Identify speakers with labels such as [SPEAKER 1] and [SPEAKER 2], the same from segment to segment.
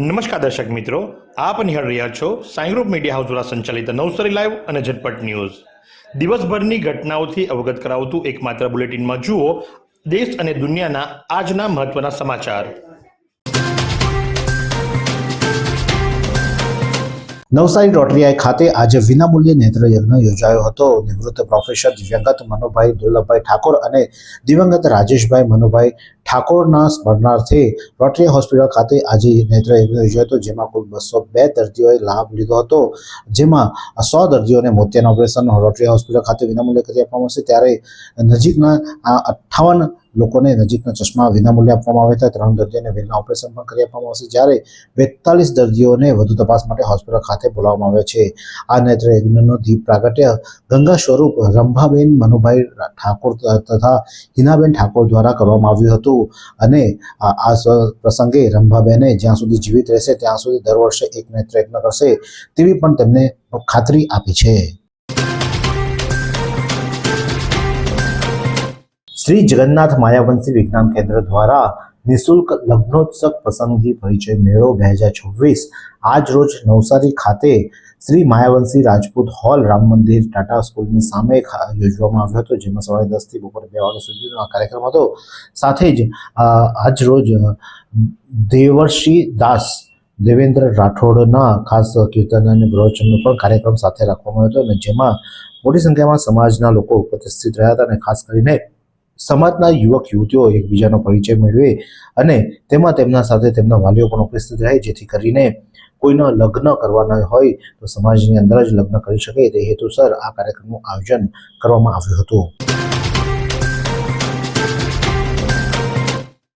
[SPEAKER 1] નમસ્કાર દર્શક મિત્રો, આપ નિહાળ રહ્યા છો સાઈ ગ્રુપ મીડિયા હાઉસ દ્વારા સંચાલિત નવસારી લાઈવ અને ઝટપટ ન્યૂઝ. દિવસભરની ઘટનાઓથી અવગત કરાવતું એકમાત્ર બુલેટિનમાં જુઓ, દેશ અને દુનિયાના આજના મહત્વના સમાચાર.
[SPEAKER 2] નવસારી રોટરીઆઈ ખાતે આજે વિનામૂલ્યે નેત્રયજ્ઞ યોજાયો હતો. નિવૃત્ત પ્રોફેસર દિવંગત મનોભાઈ દુર્લભભાઈ ઠાકોર અને દિવંગત રાજેશભાઈ મનુભાઈ ઠાકોરના સ્મરણાર્થે રોટરી હોસ્પિટલ ખાતે આજે નેત્ર યોજાયો હતો, જેમાં કુલ બસો બે દર્દીઓએ લાભ લીધો હતો. જેમાં સો દર્દીઓને મોતિયાના ઓપરેશન રોટરી હોસ્પિટલ ખાતે વિનામૂલ્યે કરી આપવામાં આવશે. ત્યારે નજીકના અઠ્ઠાવન લોકોને નજીકના ચશ્મા વિનામૂલ્યે આપવામાં આવ્યા હતા. ત્રણ દર્દીઓને વિના ઓપરેશન પણ કરી આપવામાં આવશે. જ્યારે બેતાલીસ દર્દીઓને વધુ તપાસ માટે હોસ્પિટલ ખાતે બોલાવવામાં આવ્યા છે. આ નેત્ર યજ્ઞનો દીપ પ્રાગટ્ય ગંગા સ્વરૂપ રંભાબેન મનુભાઈ ઠાકોર તથા હિનાબેન ઠાકોર દ્વારા કરવામાં આવ્યું હતું. અને આ આ પ્રસંગે રંભાબેને જ્યાં સુધી જીવિત રહેશે, ત્યાં સુધી દર વર્ષે એક નેત્ર યજ્ઞ કરશે તેવી પણ તેમને ખાતરી આપી છે. શ્રી જગન્નાથ માયાવંશી વિજ્ઞાન કેન્દ્ર દ્વારા નિઃશુલ્ક લગ્નોત્સવ પસંદગી પરિચય મેળો બે હજાર છવ્વીસ આજ રોજ નવસારી ખાતે શ્રી માયાવંશી રાજપૂત હોલ રામ મંદિર ટાટા સ્કૂલની સામે યોજવામાં આવ્યો હતો, જેમાં સવારે દસથી બપોરે બે વાગ્યા સુધીનો આ કાર્યક્રમ હતો. સાથે જ આજરોજ આજ રોજ દેવર્ષિ દાસ, દેવેન્દ્ર રાઠોડના ખાસ કીર્તન અને પ્રવચનનો પણ કાર્યક્રમ સાથે રાખવામાં આવ્યો હતો અને જેમાં મોટી સંખ્યામાં સમાજના લોકો ઉપસ્થિત રહ્યા હતા અને ખાસ કરીને સમાજના યુવક, યુવતીઓ એકબીજાનો પરિચય મેળવે અને તેમાં તેમના સાથે તેમના વાલીઓ પણ ઉપસ્થિત રહે, જેથી કરીને કોઈના લગ્ન કરવાના હોય તો સમાજની અંદર જ લગ્ન કરી શકે. તે હેતુસર આ કાર્યક્રમનું આયોજન કરવામાં આવ્યું હતું.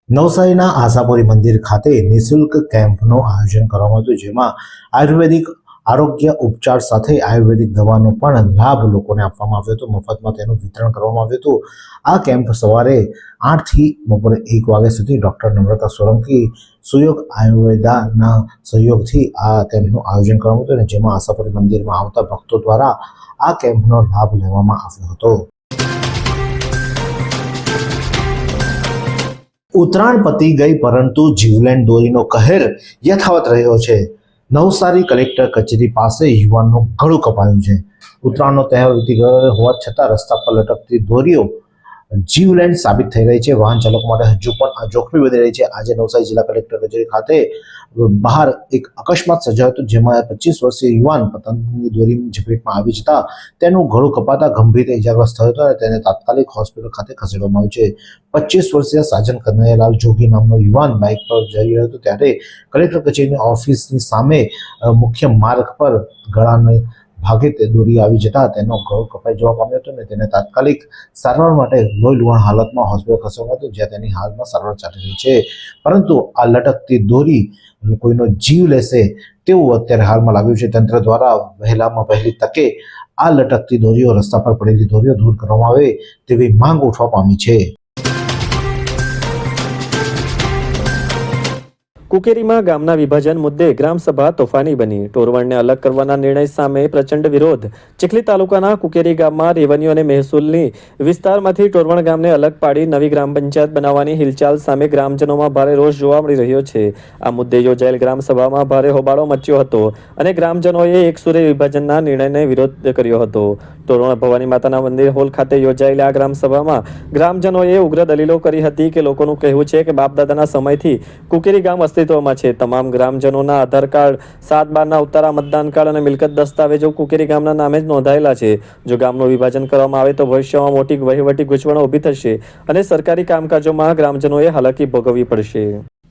[SPEAKER 2] નવસારીના આશાપુરી મંદિર ખાતે નિઃશુલ્ક કેમ્પનું આયોજન કરવામાં હતું, જેમાં આયુર્વેદિક આરોગ્ય ઉપચાર સાથે આયુર્વેદિક દવાનો પણ લાભ લોકોને આપવામાં આવ્યો હતો. મફતમાં તેનું વિતરણ કરવામાં આવ્યું હતું. આ કેમ્પ સવારે આઠથી બપોરે એક વાગ્યા સુધી ડૉક્ટર નમ્રતા સોલંકી, સુયોગ આયુર્વેદાના સહયોગથી આ કેમ્પનું આયોજન કરવામાં હતું અને જેમાં આશાપુરી મંદિરમાં આવતા ભક્તો દ્વારા આ કેમ્પનો લાભ લેવામાં આવ્યો હતો. ઉત્તરાયણ પતી ગઈ પરંતુ જીવલેણ દોરીનો કહેર યથાવત રહ્યો છે. નવસારી કલેક્ટર કચેરી પાસે યુવાનનું ગળું કપાયું છે. ઉત્તરાયણનો તહેવાર વીતી ગયો હોવા છતાં રસ્તા પર લટકતી દોરીઓ જીવલેણ સાબિત થઈ રહી છે. વાહન ચાલકો માટે હજુ પણ આ જોખમી વધી રહી છે. આજે નવસારી જિલ્લા કલેક્ટર કચેરી ખાતે બહાર એક અકસ્માત સર્જાયો હતો, જેમાં પચીસ વર્ષીય યુવાન પતંગની દોરીની ઝપેટમાં આવી જતા તેનું ગળું કપાતા ગંભીર ઇજાગ્રસ્ત થયો હતો અને તેને તાત્કાલિક હોસ્પિટલ ખાતે ખસેડવામાં આવ્યો છે. પચીસ વર્ષીય સાજન કનૈયાલાલ જોગી નામનો યુવાન બાઇક પર જઈ રહ્યો હતો, ત્યારે કલેક્ટર કચેરીની ઓફિસની સામે મુખ્ય માર્ગ પર ગળાને ભાગે તે દોરી આવી જતા તેનો ગળો કપાઈ જવા પામ્યો હતો અને તેને તાત્કાલિક સારવાર માટે લોહી લુહાણ હાલતમાં હોસ્પિટલ ખસેડવામાં હતો, જ્યાં તેની હાલમાં સારવાર ચાલી રહી છે. પરંતુ આ લટકતી દોરી કોઈનો જીવ લેશે તેવું અત્યારે હાલમાં લાગ્યું છે. તંત્ર દ્વારા વહેલામાં વહેલી તકે આ લટકતી દોરીઓ રસ્તા પર પડેલી દોરીઓ દૂર કરવામાં આવે તેવી માંગ ઉઠવા પામી છે.
[SPEAKER 3] કુકેરીમાં ગામના વિભાજન મુદ્દે ગ્રામસભા તોફાની બની. ટોરવણને અલગ કરવાના નિર્ણય સામે પ્રચંડ વિરોધ. ચીખલી તાલુકાના કુકેરી ગામમાં રેવન્યુ અને મહેસૂલની વિસ્તારમાંથી ટોરવણ ગામને અલગ પાડી નવી ગ્રામ પંચાયત બનાવવાની હિલચાલ સામે ગ્રામજનોમાં ભારે રોષ જોવા મળી રહ્યો છે. આ મુદ્દે યોજાયેલ ગ્રામસભામાં ભારે હોબાળો મચ્યો હતો અને ગ્રામજનોએ એક સુરે વિભાજનના નિર્ણયને વિરોધ કર્યો હતો. તોરવણ ભવાની માતાના મંદિર હોલ ખાતે યોજાયેલી આ ગ્રામસભામાં ગ્રામજનોએ ઉગ્ર દલીલો કરી હતી કે લોકોનું કહેવું છે કે બાપદાદાના સમયથી કુકેરી ગામ અસ્તિત્વમાં છે. તમામ ગ્રામજનોના આધાર કાર્ડ, સાત બારના ઉતારા મતદાન કાર્ડ અને મિલકત દસ્તાવેજો કુકેરી ગામના નામે જ નોંધાયેલા છે. જો ગામનું વિભાજન કરવામાં આવે તો ભવિષ્યમાં મોટી વહીવટી ગૂંચવણો ઊભી થશે અને સરકારી કામકાજોમાં ગ્રામજનોએ હાલાકી ભોગવવી પડશે.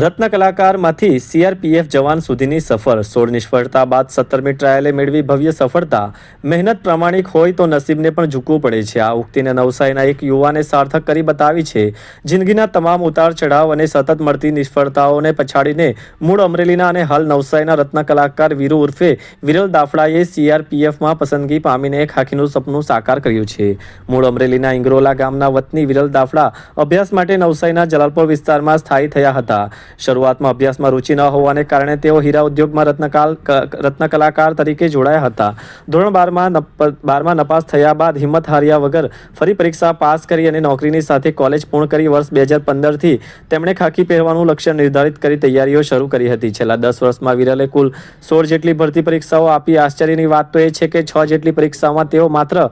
[SPEAKER 3] રત્ન કલાકારમાંથી સીઆરપીએફ જવાન સુધીની સફર, સોળ નિષ્ફળતા બાદ સત્તરમી ટ્રાયલે મેળવી ભવ્ય સફળતા. મહેનત પ્રામાણિક હોય તો નસીબને પણ ઝૂકવું પડે છે. આ ઉક્તિને નવસારીના એક યુવાને સાર્થક કરી બતાવી છે. જિંદગીના તમામ ઉતાર ચઢાવ અને સતત મળતી નિષ્ફળતાઓને પછાડીને મૂળ અમરેલીના અને હાલ નવસારીના રત્ન કલાકાર વીરુ ઉર્ફે વિરલ દાફડાએ સીઆરપીએફમાં પસંદગી પામીને એક હાકીનું સપનું સાકાર કર્યું છે. મૂળ અમરેલીના ઇંગ્રોલા ગામના વતની વિરલ દાફડા અભ્યાસ માટે નવસારીના જલાલપોર વિસ્તારમાં સ્થાયી થયા હતા. શરૂઆતમાં અભ્યાસમાં રુચિ ન હોવાને કારણે તેઓ હીરા ઉદ્યોગમાં રત્નકાલ રત્નકલાકાર રત્ન કલાકાર તરીકે જોડાયા હતા. ધોરણ બારમાં બારમાં નપાસ થયા બાદ હિંમત હાર્યા વગર ફરી પરીક્ષા પાસ કરી અને નોકરીની સાથે કોલેજ પૂર્ણ કરી વર્ષ બે હજાર પંદરથી તેમણે ખાકી પહેરવાનું લક્ષ્ય નિર્ધારિત કરી તૈયારીઓ શરૂ કરી હતી. છેલ્લા દસ વર્ષમાં વિરલે કુલ સોળ જેટલી ભરતી પરીક્ષાઓ આપી. આશ્ચર્યની વાત તો એ છે કે છ જેટલી પરીક્ષાઓમાં તેઓ માત્ર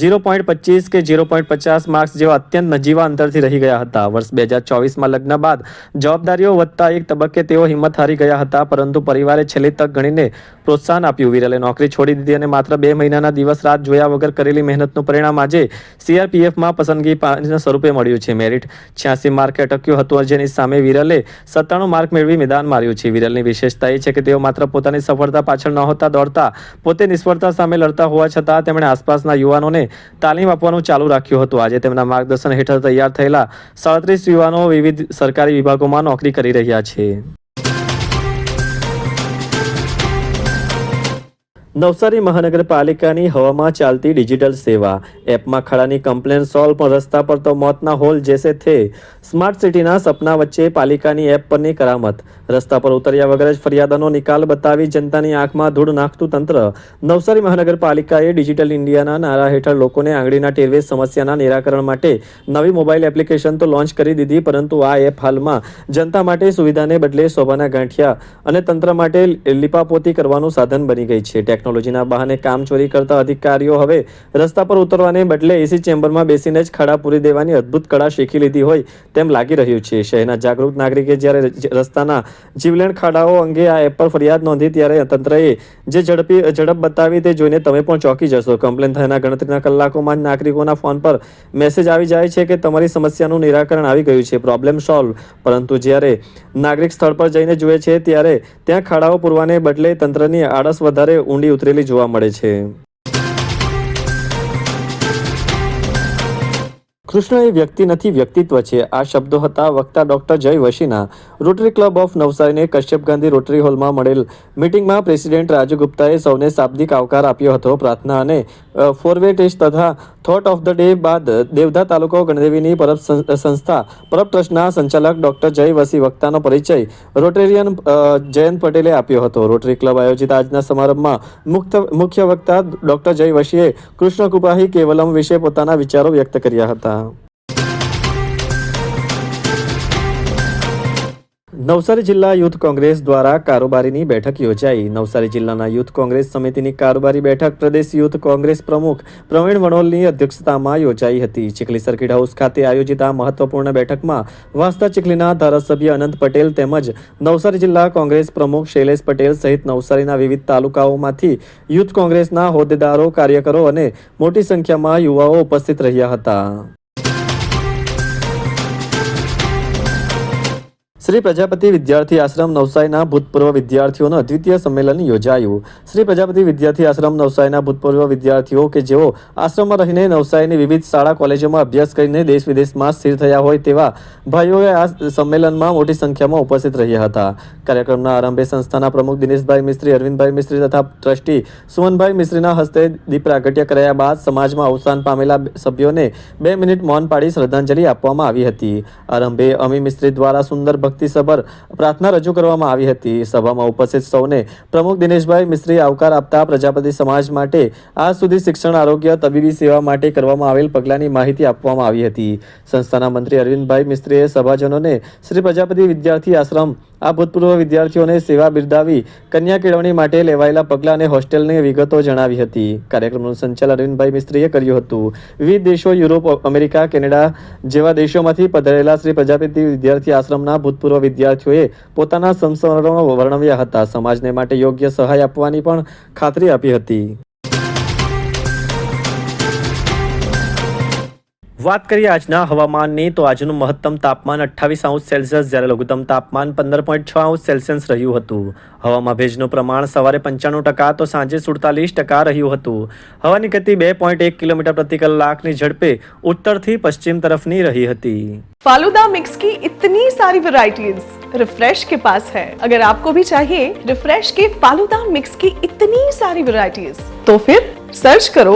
[SPEAKER 3] ઝીરો પોઈન્ટ પચીસ કે ઝીરો પોઈન્ટ પચાસ માર્ક્સ જેવા અત્યંત નજીવા અંતરથી રહી ગયા હતા. વર્ષ બે હજાર ચોવીસમાં લગ્ન બાદ જવાબદારીઓ વધતા એક તબક્કે તેઓ હિંમત હારી ગયા હતા પરંતુ પરિવારે છેલ્લી તક ગણીને પ્રોત્સાહન આપ્યું. વિરલે નોકરી છોડી દીધી અને માત્ર બે મહિનાના દિવસ રાત જોયા વગર કરેલી મહેનતનું પરિણામ આજે સીઆરપીએફમાં પસંદગી પાણીના સ્વરૂપે મળ્યું છે. મેરિટ છ્યાસી માર્કે અટક્યું હતું. જેની સામે વિરલે સત્તાણું માર્ક મેળવી મેદાન માર્યું છે. વિરલની વિશેષતા એ છે કે તેઓ માત્ર પોતાની સફળતા પાછળ નહોતા દોડતા, પોતે નિષ્ફળતા સામે લડતા હોવા છતાં તેમણે આસપાસના યુવાનોને તાલીમ આપવાનું ચાલુ રાખ્યું હતું. આજે તેમના માર્ગદર્શન હેઠળ તૈયાર થયેલા સાડત્રીસ યુવાનો વિવિધ સરકારી વિભાગોમાં નોકરી કરી રહ્યા છે. નવસારી મહાનગરપાલિકાની હવામાં ચાલતી ડિજિટલ સેવા. એપમાં ખાડાની કમ્પ્લેન સોલ્વ, પણ રસ્તા પર તો મોતના હોલ જેસે થે. સ્માર્ટ સિટીના સપના વચ્ચે પાલિકાની એપ પરની કરામત. રસ્તા પર ઉતર્યા વગર જ ફરિયાદોનો નિકાલ બતાવી જનતાની આંખમાં ધૂળ નાખતું તંત્ર. નવસારી મહાનગરપાલિકાએ ડિજિટલ ઇન્ડિયાના નારા હેઠળ લોકોને આંગળીના ટેરવે સમસ્યાના નિરાકરણ માટે નવી મોબાઈલ એપ્લિકેશન તો લોન્ચ કરી દીધી, પરંતુ આ એપ હાલમાં જનતા માટે સુવિધાને બદલે શોભાના ગાંઠિયા અને તંત્ર માટે લીપાપોતી કરવાનું સાધન બની ગઈ છે. ટેકનોલોજીના બહાને કામચોરી કરતા અધિકારીઓ હવે રસ્તા પર ઉતરવાને બદલે એસી ચેમ્બરમાં બેસીને જ ખાડા પૂરી દેવાની અદ્ભુત કળા શીખી લીધી હોય તેમ લાગી રહ્યું છે. શહેરના જાગૃત નાગરિકે જ્યારે રસ્તાના જીવલેણ ખાડાઓ અંગે આ એપ પર ફરિયાદ નોંધી ત્યારે તંત્રએ જે ઝડપી, ઝડપ બતાવી તે જોઈને તમે પણ ચોંકી જશો. કમ્પ્લેન થયાના ગણતરીના કલાકોમાં જ નાગરિકોના ફોન પર મેસેજ આવી જાય છે કે તમારી સમસ્યાનું નિરાકરણ આવી ગયું છે પ્રોબ્લેમ સોલ્વ પરંતુ જ્યારે નાગરિક સ્થળ પર જઈને જુએ છે ત્યારે ત્યાં ખાડાઓ પૂરવાને બદલે તંત્રની આળસ વધારે ઊંડી ઉતરેલી જોવા મળે છે. કૃષ્ણ એ વ્યક્તિ નથી, વ્યક્તિત્વ છે. આ શબ્દો હતા વક્તા ડોક્ટર જય વશીના રોટરી ક્લબ ઓફ નવસારીને કશ્યપ ગાંધી રોટરી હોલમાં મળેલ મિટિંગમાં પ્રેસિડેન્ટ રાજુ ગુપ્તાએ સૌને શાબ્દિક આવકાર આપ્યો હતો. પ્રાર્થના અને ફોરવે ટેસ્ટ તથા થોટ ઓફ ધ ડે બાદ દેવધા તાલુકો ગણદેવીની પરબ સંસ્થા પરબ ટ્રસ્ટના સંચાલક ડોક્ટર જય વસી વક્તાનો પરિચય રોટેરિયન જયંત પટેલે આપ્યો હતો. રોટરી ક્લબ આયોજિત આજના સમારંભમાં મુખ્ય મુખ્ય વક્તા ડોક્ટર જય વશીએ કૃષ્ણ કૃપાહી કેવલમ વિશે પોતાના વિચારો વ્યક્ત કર્યા હતા. નવસારી જિલ્લા યુથ કોંગ્રેસ દ્વારા કારોબારીની બેઠક યોજાઈ. નવસારી જિલ્લાના યુથ કોંગ્રેસ સમિતિની કારોબારી બેઠક પ્રદેશ યુથ કોંગ્રેસ પ્રમુખ પ્રવીણ વણોલની અધ્યક્ષતામાં યોજાઈ હતી. ચીખલી સર્કિટ હાઉસ ખાતે આયોજિત આ મહત્વપૂર્ણ બેઠકમાં વાસ્તા ચીખલીના ધારાસભ્ય અનંત પટેલ તેમજ નવસારી જિલ્લા કોંગ્રેસ પ્રમુખ શૈલેષ પટેલ સહિત નવસારીના વિવિધ તાલુકાઓમાંથી યુથ કોંગ્રેસના હોદ્દેદારો, કાર્યકરો અને મોટી સંખ્યામાં યુવાઓ ઉપસ્થિત રહ્યા હતા. શ્રી પ્રજાપતિ વિદ્યાર્થી આશ્રમ નવસારીના ભૂતપૂર્વ વિદ્યાર્થીઓનું અદ્વિતીય સંમેલન યોજાયું. શ્રી પ્રજાપતિ વિદ્યાર્થી આશ્રમ નવસારીના ભૂતપૂર્વ વિદ્યાર્થીઓ કે જેઓ આશ્રમમાં રહીને નવસારીની વિવિધ શાળા કોલેજોમાં અભ્યાસ કરીને દેશ વિદેશમાં સ્થિર થયા હોય તેવા ભાઈઓએ આ સંમેલનમાં મોટી સંખ્યામાં ઉપસ્થિત રહ્યા હતા. કાર્યક્રમના આરંભે સંસ્થાના પ્રમુખ દિનેશભાઈ મિસ્ત્રી, અરવિંદભાઈ મિસ્ત્રી તથા ટ્રસ્ટી સુમનભાઈ મિસ્ત્રીના હસ્તે દીપ પ્રાગટ્ય કરાયા બાદ સમાજમાં અવસાન પામેલા સભ્યોને બે મિનિટ મૌન પાડી શ્રદ્ધાંજલિ આપવામાં આવી હતી. આરંભે અમી મિસ્ત્રી દ્વારા સુંદર ભક્તિસભર પ્રાર્થના રજૂ કરવામાં આવી હતી. સભામાં ઉપસ્થિત સૌને પ્રમુખ દિનેશભાઈ મિસ્ત્રીએ આવકાર આપતા પ્રજાપતિ સમાજ માટે આજ સુધી શિક્ષણ, આરોગ્ય, તબીબી સેવા માટે કરવામાં આવેલ પગલાંની માહિતી આપવામાં આવી હતી. સંસ્થાના મંત્રી અરવિંદભાઈ મિસ્ત્રીએ સભાજનોને શ્રી પ્રજાપતિ વિદ્યાર્થી આશ્રમ આ ભૂતપૂર્વ વિદ્યાર્થીઓને સેવા બિરદાવી કન્યા કેળવણી માટે લેવાયેલા પગલાં અને હોસ્ટેલની વિગતો જણાવી હતી. કાર્યક્રમનું સંચાલન અરવિંદભાઈ મિસ્ત્રીએ કર્યું હતું. વિવિધ દેશો, યુરોપ, અમેરિકા, કેનેડા જેવા દેશોમાંથી પધારેલા શ્રી પ્રજાપતિ વિદ્યાર્થી આશ્રમના ભૂતપૂર્વ વિદ્યાર્થીઓએ પોતાના સંસ્મરણો વર્ણવ્યા હતા. સમાજને માટે યોગ્ય સહાય આપવાની પણ ખાતરી આપી હતી. વાત કરીએ આજના હવામાનની તો આજનું મહત્તમ તાપમાન અઠ્ઠાવીસ અંશ સેલ્સિયસ જ્યારે લઘુત્તમ તાપમાન પંદર પોઈન્ટ છ અંશ સેલ્સિયસ રહ્યું હતું હવામાં ભેજનું પ્રમાણ સવારે પંચાણું ટકા તો સાંજે સુડતાલીસ ટકા રહ્યું હતું હવાની ગતિ બે પોઈન્ટ એક કિલોમીટર પ્રતિ કલાકની ઝડપે ઉત્તરથી પશ્ચિમ તરફની રહી હતી
[SPEAKER 4] फालूदा मिक्स की इतनी सारी वैरायटीज रिफ्रेश के पास है अगर आपको भी चाहिए रिफ्रेश के फालूदा मिक्स की इतनी सारी वैरायटीज तो फिर सर्च करो